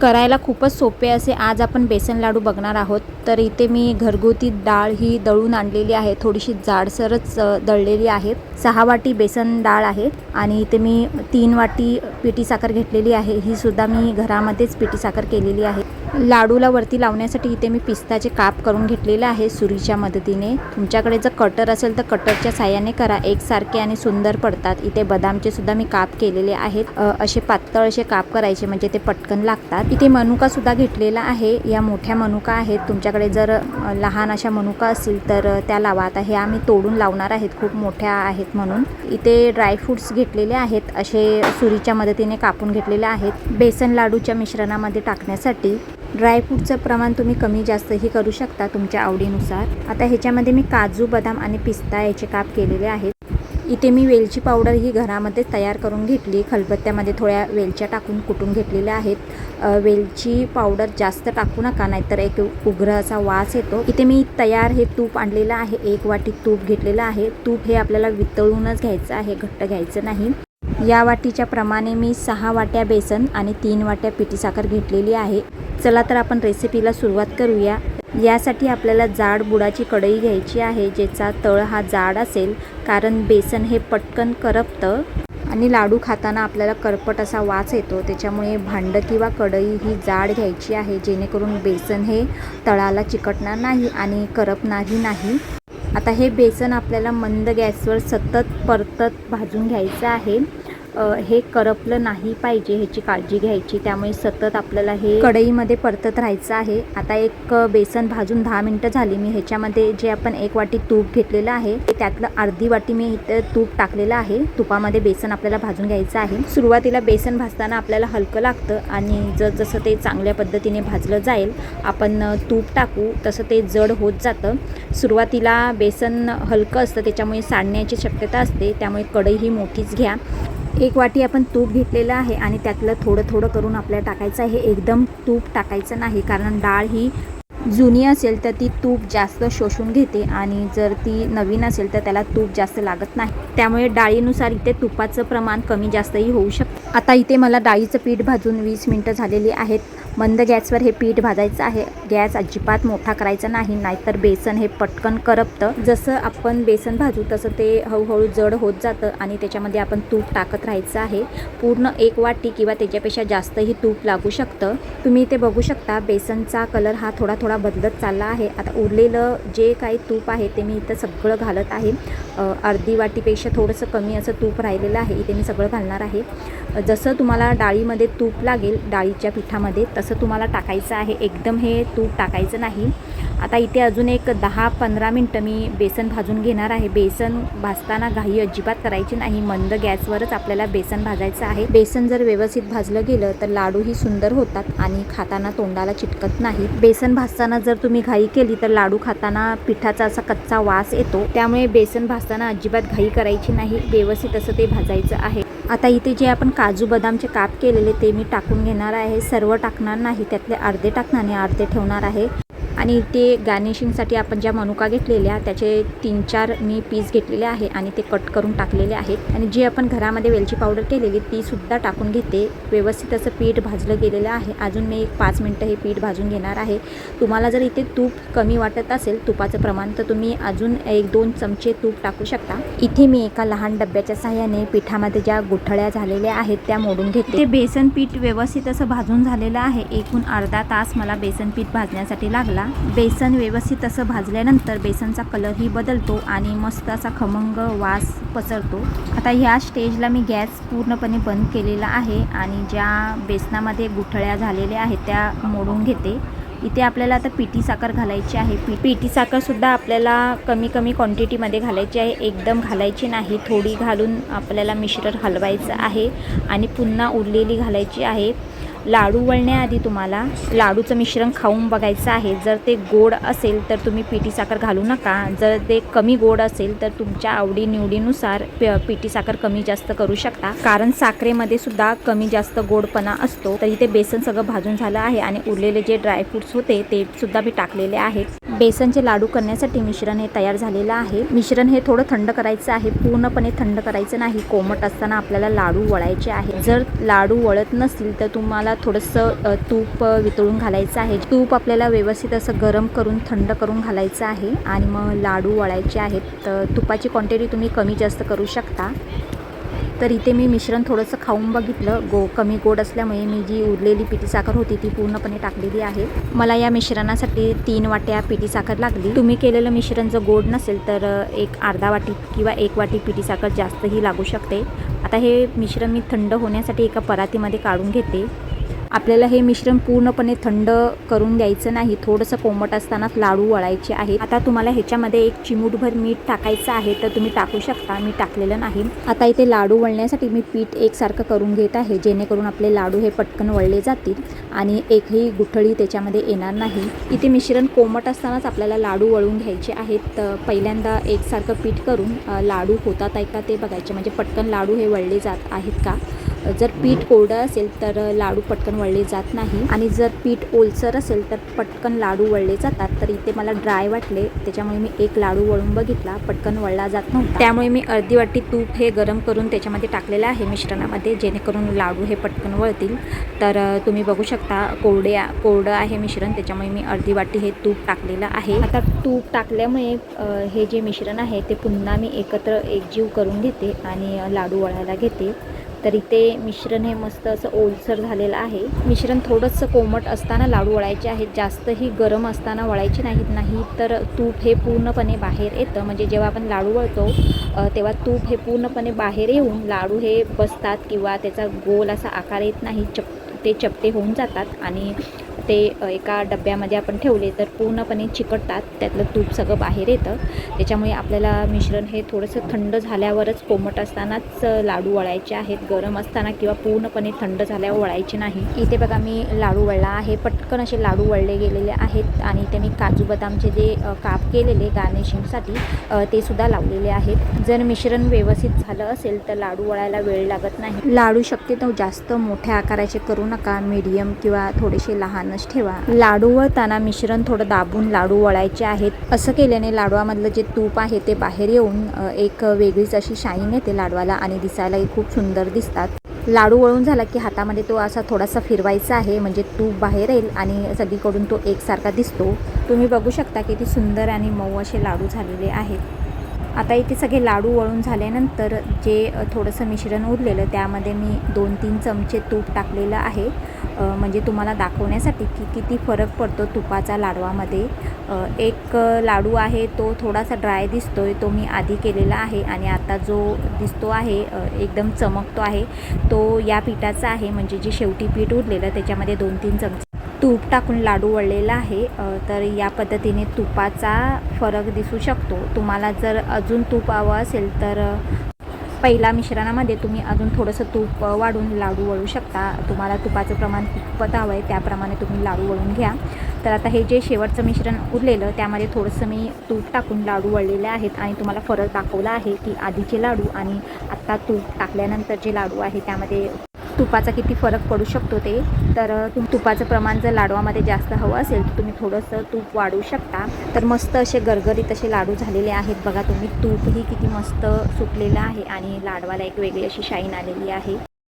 करायला खूपच सोपे असे आज आपण बेसन लाडू बघणार आहोत. तर इथे मी घरगुती डाळ ही दळून आणलेली आहे. थोडीशी जाडसरच दळलेली आहे. सहा वाटी बेसन डाळ आहे आणि इथे मी तीन वाटी पिठी साखर घेतलेली आहे. ही सुद्धा मी घरामध्येच पिठी साखर केलेली आहे. लाडूला वरती लावण्यासाठी इथे मी पिस्ताचे काप करून घेतलेले आहे सुरीच्या मदतीने. तुमच्याकडे जर कटर असेल तर कटरच्या साह्याने करा. एकसारखे आणि सुंदर पडतात. इथे बदामचे सुद्धा मी काप केलेले आहेत. असे पातळ असे काप करायचे म्हणजे ते पटकन लागतात. इथे मनुका सुद्धा घेतलेला आहे. या मोठ्या मनुका आहेत. तुमच्याकडे जर लहान अशा मनुका असतील तर त्या लावा आता हे आम्ही तोडून लावणार आहेत. खूप मोठ्या आहेत म्हणून. इथे ड्रायफ्रुट्स घेतलेले आहेत. असे सुरीच्या मदतीने कापून घेतलेले आहेत. बेसन लाडूच्या मिश्रणामध्ये टाकण्यासाठी ड्रायफ्रूटचं प्रमाण तुम्ही कमी जास्तही करू शकता तुमच्या आवडीनुसार. आता ह्याच्यामध्ये मी काजू बदाम आणि पिस्ता याचे काप केलेले आहेत. इथे मी वेलची पावडर ही घरामध्ये तयार करून घेतली. खलबत्त्यामध्ये थोड्या वेलच्या टाकून कुटून घेतलेल्या आहेत. वेलची पावडर जास्त टाकू नका नाहीतर एक उग्र असा वास येतो. इथे मी तयार हे तूप आणलेलं आहे. एक वाटी तूप घेतलेलं आहे. तूप हे आपल्याला वितळूनच घ्यायचं आहे घट्ट घ्यायचं नाही. या वाटीच्या प्रमाणे मी सहा वाट्या बेसन आणि तीन वाट्या पिठी साखर घेतलेली आहे. चला तर आपण रेसिपीला सुरुवात करूया. यासाठी आपल्याला जाड बुडाची कढई घ्यायची आहे ज्याचा तळ हा जाड असेल. कारण बेसन हे पटकन करपतं आणि लाडू खाताना आपल्याला करपट असा वास येतो. त्याच्यामुळे भांडं किंवा कढई ही जाड घ्यायची आहे जेणेकरून बेसन हे तळाला चिकटणार नाही आणि करपणारही नाही. आता हे बेसन आपल्याला मंद गॅसवर सतत परतत भाजून घ्यायचं आहे. हे करपलं नाही पाहिजे ह्याची काळजी घ्यायची. त्यामुळे सतत आपल्याला हे कढईमध्ये परतत राहायचं आहे. आता एक बेसन भाजून दहा मिनटं झाली. मी ह्याच्यामध्ये जे आपण एक वाटी तूप घेतलेलं आहे ते त्यातलं अर्धी वाटी मी इथं तूप टाकलेलं आहे. तुपामध्ये बेसन आपल्याला भाजून घ्यायचं आहे. सुरुवातीला बेसन भाजताना आपल्याला हलकं लागतं आणि जर जसं ते चांगल्या पद्धतीने भाजलं जाईल आपण तूप टाकू तसं ते जड होत जातं. सुरुवातीला बेसन हलकं असतं त्याच्यामुळे सांडण्याची शक्यता असते. त्यामुळे कढई ही मोठीच घ्या. एक वाटी आपण तूप घेतलेलं आहे आणि त्यातलं थोडं थोडं करून आपल्याला टाकायचं आहे. एकदम तूप टाकायचं नाही कारण डाळ ही जुनी असेल तर ती तूप जास्त शोषून घेते आणि जर ती नवीन असेल तर त्याला तूप जास्त लागत नाही. त्यामुळे डाळीनुसार इथे तुपाचं प्रमाण कमी जास्तही होऊ शकतं. आता इथे मला डाळीचं पीठ भाजून वीस मिनटं झालेली आहेत. मंद गॅसवर हे पीठ भाजायचं आहे. गॅस अजिबात मोठा करायचा नाही नाहीतर बेसन हे पटकन करपतं. जसं आपण बेसन भाजू तसं ते हळूहळू जड होत जातं आणि त्याच्यामध्ये आपण तूप टाकत राहायचं आहे. पूर्ण एक वाटी किंवा त्याच्यापेक्षा जास्तही तूप लागू शकतं. तुम्ही इथे बघू शकता बेसनचा कलर हा थोडा थोडा बदलत चालला आहे. आता उरलेलं जे काही तूप आहे ते मी इथं सगळं घालत आहे. अर्धी वाटीपेक्षा थोडंसं कमी असं तूप राहिलेलं आहे. इथे मी सगळं घालणार आहे. जसं तुम्हाला डाळीमध्ये तूप लागेल डाळीच्या पिठामध्ये तसं असं तुम्हाला टाकायचं आहे. एकदम हे तूप टाकायचं नाही. आता इथे अजून एक दहा पंधरा मिनटं मी बेसन भाजून घेणार आहे. बेसन भाजताना घाई अजिबात करायची नाही. मंद गॅसवरच आपल्याला बेसन भाजायचं आहे. बेसन जर व्यवस्थित भाजलं गेलं तर लाडूही सुंदर होतात आणि खाताना तोंडाला चिटकत नाही. बेसन भाजताना जर तुम्ही घाई केली तर लाडू खाताना पिठाचा असा कच्चा वास येतो. त्यामुळे बेसन भाजताना अजिबात घाई करायची नाही. व्यवस्थित असं ते भाजायचं आहे. आता इथे जे आपण काजू बदामचे काप केलेले ते मी टाकून घेणार आहे. सर्व टाकणार नाही त्यातले अर्धे टाकणार आणि अर्धे ठेवणार आहे. आणि ते गार्निशिंगसाठी आपण ज्या मनुका घेतलेल्या त्याचे तीन चार मी पीस घेतलेले आहे आणि ते कट करून टाकलेले आहेत. आणि जी आपण घरामध्ये वेलची पावडर केलेली ती सुद्धा टाकून घेते. व्यवस्थित असं पीठ भाजलं गेलेलं आहे. अजून मी एक पाच मिनटं हे पीठ भाजून घेणार आहे. तुम्हाला जर इथे तूप कमी वाटत असेल तुपाचं प्रमाण तर तुम्ही अजून एक दोन चमचे तूप टाकू शकता. इथे मी एका लहान डब्याच्या सहाय्याने पिठामध्ये ज्या गुठळ्या झालेल्या आहेत त्या मोडून घेते. ते बेसन पीठ व्यवस्थित असं भाजून झालेलं आहे. एकूण अर्धा तास मला बेसन पीठ भाजण्यासाठी लागला. बेसन व्यवस्थित असं भाजल्यानंतर बेसनचा कलरही बदलतो आणि मस्त असा खमंग वास पसरतो. आता ह्या स्टेजला मी गॅस पूर्णपणे बंद केलेला आहे आणि ज्या बेसनामध्ये गुठळ्या झालेल्या आहेत त्या मोडून घेते. इथे आपल्याला आता पिठी साखर घालायची आहे. पी पिठी साखरसुद्धा आपल्याला कमी कमी क्वांटिटीमध्ये घालायची आहे. एकदम घालायची नाही. थोडी घालून आपल्याला मिश्रण हलवायचं आहे आणि पुन्हा उरलेली घालायची आहे. लाडू वळण्याआधी तुम्हाला लाडूचं मिश्रण खाऊन बघायचं आहे. जर ते गोड असेल तर तुम्ही पिठी साखर घालू नका. जर ते कमी गोड असेल तर तुमच्या आवडीनिवडीनुसार प- पिठी साखर कमी जास्त करू शकता. कारण साखरेमध्ये सुद्धा कमी जास्त गोडपणा असतो. तर इथे बेसन सगळं भाजून झालं आहे आणि उरलेले जे ड्रायफ्रुट्स होते ते सुद्धा मी टाकलेले आहेत. बेसनचे लाडू करण्यासाठी मिश्रण हे तयार झालेलं आहे. मिश्रण हे थोडं थंड करायचं आहे. पूर्णपणे थंड करायचं नाही. कोमट असताना आपल्याला लाडू वळायचे आहे जर लाडू वळत नसतील तर तुम्हाला थोडंसं तूप वितळून घालायचं आहे. तूप आपल्याला व्यवस्थित असं गरम करून थंड करून घालायचं आहे. आणि मग लाडू वळायचे आहेत. तर तुपाची क्वांटिटी तुम्ही कमी जास्त करू शकता. तर इथे मी मिश्रण थोडंसं खाऊन बघितलं. गो कमी गोड असल्यामुळे मी जी उरलेली पिठी साखर होती ती पूर्णपणे टाकलेली आहे. मला या मिश्रणासाठी तीन वाट्या पिठी साखर लागली. तुम्ही केलेलं मिश्रण जर गोड नसेल तर एक अर्धा वाटी किंवा एक वाटी पिठी साखर जास्तही लागू शकते. आता हे मिश्रण मी थंड होण्यासाठी एका परातीमध्ये काढून घेते. आपल्याला हे मिश्रण पूर्णपणे थंड करून द्यायचं नाही. थोडंसं कोमट असतानाच लाडू वळायचे आहेत. आता तुम्हाला ह्याच्यामध्ये एक चिमूटभर मीठ टाकायचं आहे तर तुम्ही टाकू शकता. मी टाकलेलं नाही. आता इथे लाडू वळण्यासाठी मी पीठ एकसारखं करून घेत आहे जेणेकरून आपले लाडू हे पटकन वळले जातील आणि एकही गुठळी त्याच्यामध्ये येणार नाही. इथे मिश्रण कोमट असतानाच आपल्याला लाडू वळून घ्यायचे आहेत. तर पहिल्यांदा एकसारखं पीठ करून लाडू होतात आहे का ते बघायचे. म्हणजे पटकन लाडू हे वळले जात आहेत का? जर पीठ कोरडं असेल तर लाडू पटकन वळले जात नाही. आणि जर पीठ ओलसर असेल तर पटकन लाडू वळले जातात. तर इथे मला ड्राय वाटले. त्याच्यामुळे मी एक लाडू वळून बघितला. पटकन वळला जात नव्हता. त्यामुळे मी अर्धी वाटी तूप हे गरम करून त्याच्यामध्ये टाकलेलं आहे मिश्रणामध्ये जेणेकरून लाडू हे पटकन वळतील. तर तुम्ही बघू शकता कोरडे कोरडं आहे मिश्रण. त्याच्यामुळे मी अर्धी वाटी हे तूप टाकलेलं आहे. आता तूप टाकल्यामुळे हे जे मिश्रण आहे ते पुन्हा मी एकत्र एकजीव करून घेते आणि लाडू वळायला घेते. तर इथे मिश्रण हे मस्त असं ओलसर झालेलं आहे. मिश्रण थोडंसं कोमट असताना लाडू वळायचे आहेत. जास्तही गरम असताना वळायचे नाहीत. नाही तर तूप हे पूर्णपणे बाहेर येतं. म्हणजे जेव्हा आपण लाडू वळतो तेव्हा तूप हे पूर्णपणे बाहेर येऊन लाडू हे बसतात किंवा त्याचा गोल असा आकार येत नाही. चप ते चपटे होऊन जातात आणि ते एका डब्यामध्ये आपण ठेवले तर पूर्णपणे चिकटतात. त्यातलं तूप सगळं बाहेर येतं. त्याच्यामुळे आपल्याला मिश्रण हे थोडंसं थंड झाल्यावरच कोमट असतानाच लाडू वळायचे आहेत. गरम असताना किंवा पूर्णपणे थंड झाल्यावर वळायचे नाही. इथे बघा मी लाडू वळला आहे. पटकन असे लाडू वळले गेलेले आहेत आणि इथे मी काजू बदामचे जे काप केलेले गार्निशिंगसाठी ते सुद्धा लावलेले आहेत. जर मिश्रण व्यवस्थित झालं असेल तर लाडू वळायला वेळ लागत नाही. लाडू शक्यतो जास्त मोठ्या आकाराचे करू नका. मीडियम किंवा थोडेसे लहान लहानच ठेवा. लाडू वळताना मिश्रण थोडं दाबून लाडू वळायचे आहेत. असं केल्याने लाडवामधलं जे तूप आहे ते बाहेर येऊन एक वेगळीच अशी शाईन येते लाडवाला आणि दिसायलाही खूप सुंदर दिसतात. लाडू वळून झाला की हातामध्ये तो असा थोडासा फिरवायचा आहे म्हणजे तूप बाहेर येईल आणि सगळीकडून तो एकसारखा दिसतो. तुम्ही बघू शकता किती सुंदर आणि मऊ असे लाडू झालेले आहेत. आता इथे सगळे लाडू वळून झाल्यानंतर जे थोडंसं मिश्रण उरलेलं त्यामध्ये मी दोन तीन चमचे तूप टाकलेलं आहे. म्हणजे तुम्हाला दाखवण्यासाठी की किती फरक पडतो तुपाचा लाडवामध्ये. एक लाडू आहे तो थोडासा ड्राय दिसतो आहे तो मी आधी केलेला आहे आणि आता जो दिसतो आहे एकदम चमकतो आहे तो या पिठाचा आहे. म्हणजे जे शेवटी पीठ उरलेलं त्याच्यामध्ये दोन तीन चमचे तूप टाकून लाडू वळलेला आहे तर या पद्धतीने तुपाचा फरक दिसू शकतो. तुम्हाला जर अजून तूप हवं असेल तर पहिल्या पहिला मिश्रणामध्ये तुम्ही अजून थोडंसं तूप वाढून लाडू वळू शकता. तुम्हाला तुपाचं प्रमाण कितपत हवं आहे त्याप्रमाणे तुम्ही लाडू वळून घ्या. तर आता हे जे शेवटचं मिश्रण उरलेलं त्यामध्ये थोडंसं मी तूप टाकून लाडू वळलेले आहेत आणि तुम्हाला फरक दाखवला आहे की आधीचे लाडू आणि आत्ता तूप टाकल्यानंतर जे लाडू आहे त्यामध्ये तुपाचा किती फरक पडू शकतो ते तर तुपाचं प्रमाण जर लाडवामध्ये जास्त हवं असेल तर तुम्ही थोडंसं तूप वाढवू शकता. तर मस्त असे गरगरीत असे लाडू झालेले आहेत. बघा तुम्ही तूपही किती मस्त सुटलेलं आहे आणि लाडवाला एक वेगळी अशी शाईन आलेली आहे.